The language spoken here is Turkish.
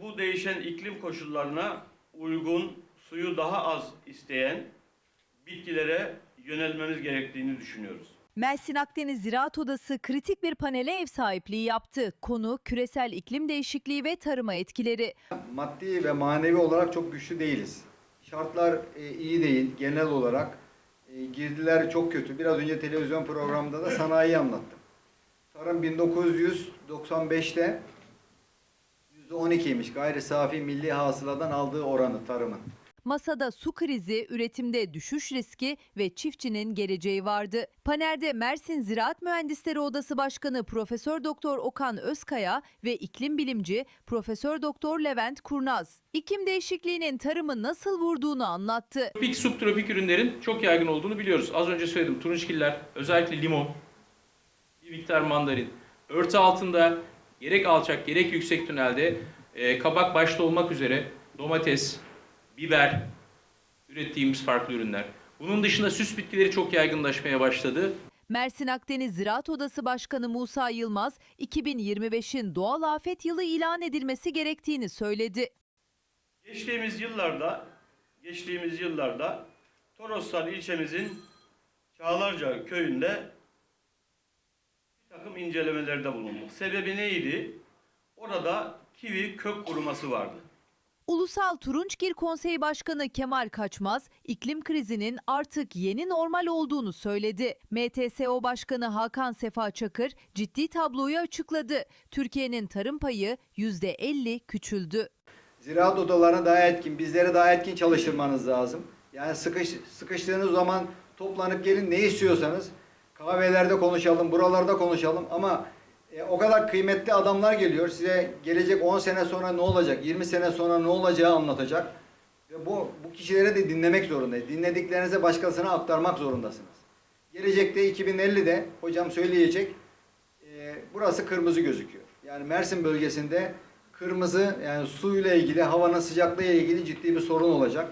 Bu değişen iklim koşullarına uygun, suyu daha az isteyen bitkilere yönelmemiz gerektiğini düşünüyoruz. Mersin Akdeniz Ziraat Odası kritik bir panele ev sahipliği yaptı. Konu küresel iklim değişikliği ve tarıma etkileri. Maddi ve manevi olarak çok güçlü değiliz. Şartlar e, iyi değil genel olarak. E, girdiler çok kötü. Biraz önce televizyon programında da sanayiyi anlattım. Tarım 1995'te %12'ymiş gayri safi milli hasıladan aldığı oranı tarımın. Masada su krizi, üretimde düşüş riski ve çiftçinin geleceği vardı. Panelde Mersin Ziraat Mühendisleri Odası Başkanı Profesör Doktor Okan Özkaya ve iklim bilimci Profesör Doktor Levent Kurnaz iklim değişikliğinin tarımı nasıl vurduğunu anlattı. Tropik, subtropik ürünlerin çok yaygın olduğunu biliyoruz. Az önce söyledim. Turunçgiller, özellikle limon, bir miktar mandarin. Örtü altında gerek alçak gerek yüksek tünelde e, kabak başta olmak üzere domates, biber ürettiğimiz farklı ürünler. Bunun dışında süs bitkileri çok yaygınlaşmaya başladı. Mersin Akdeniz Ziraat Odası Başkanı Musa Yılmaz 2025'in doğal afet yılı ilan edilmesi gerektiğini söyledi. Geçtiğimiz yıllarda, geçtiğimiz yıllarda Toroslar ilçemizin Çağlarca köyünde takım incelemelerde bulunduk. Sebebi neydi? Orada kivi kök kuruması vardı. Ulusal Turunçgil Konseyi Başkanı Kemal Kaçmaz, iklim krizinin artık yeni normal olduğunu söyledi. MTSO Başkanı Hakan Sefa Çakır ciddi tabloyu açıkladı. Türkiye'nin tarım payı %50 küçüldü. Ziraat odalarına daha etkin, bizlere daha etkin çalıştırmanız lazım. Yani sıkış, sıkıştığınız zaman toplanıp gelin ne istiyorsanız kahvelerde konuşalım, buralarda konuşalım ama e, o kadar kıymetli adamlar geliyor. Size gelecek 10 sene sonra ne olacak, 20 sene sonra ne olacağı anlatacak. Ve bu, bu kişilere de dinlemek zorundayız. Dinlediklerinizi başkasına aktarmak zorundasınız. Gelecekte 2050'de hocam söyleyecek e, burası kırmızı gözüküyor. Yani Mersin bölgesinde kırmızı yani suyla ilgili, havanın sıcaklığı ile ilgili ciddi bir sorun olacak.